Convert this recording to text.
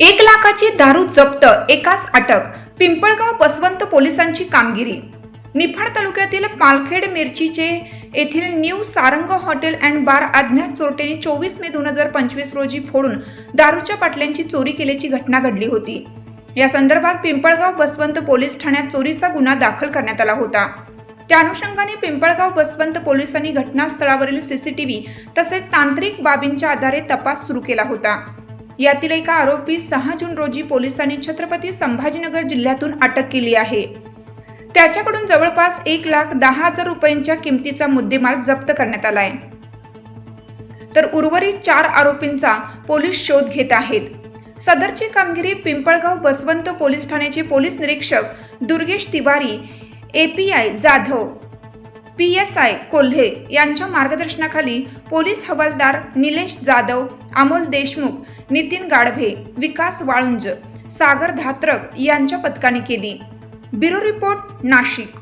एक लाखाची दारू जप्त एकाच अटक पिंपळगाव बसवंत पोलिसांची कामगिरी. निफाड तालुक्यातील पालखेड मिरचीचे येथील new Sarang hotel and bar अज्ञात चोरट्यांनी चोवीस मे दोन हजार पंचवीस रोजी फोडून दारूच्या बाटल्यांची चोरी केल्याची घटना घडली होती. या संदर्भात पिंपळगाव बसवंत पोलीस ठाण्यात चोरीचा गुन्हा दाखल करण्यात आला होता. त्या अनुषंगाने पिंपळगाव बसवंत पोलिसांनी घटनास्थळावरील सीसीटीव्ही तसेच तांत्रिक बाबींच्या आधारे तपास सुरू केला होता. यातील एका आरोपी सहा जून रोजी पोलिसांनी छत्रपती संभाजीनगर जिल्ह्यातून अटक केली आहे. त्याच्याकडून जवळपास एक लाख दहा हजार रुपयांच्या किमतीचा मुद्देमाल जप्त करण्यात आलाय. तर उर्वरित चार आरोपींचा पोलीस शोध घेत आहेत. सदरची कामगिरी पिंपळगाव बसवंत पोलीस ठाण्याचे पोलीस निरीक्षक Durgesh Tiwari API Jadhav P S I Kolhe यांच्या मार्गदर्शनाखाली पोलीस हवालदार निलेश जाधव अमोल देशमुख नितीन गाढवे विकास वाळुंज सागर धात्रक यांच्या पथकाने केली. Bureau report Nashik.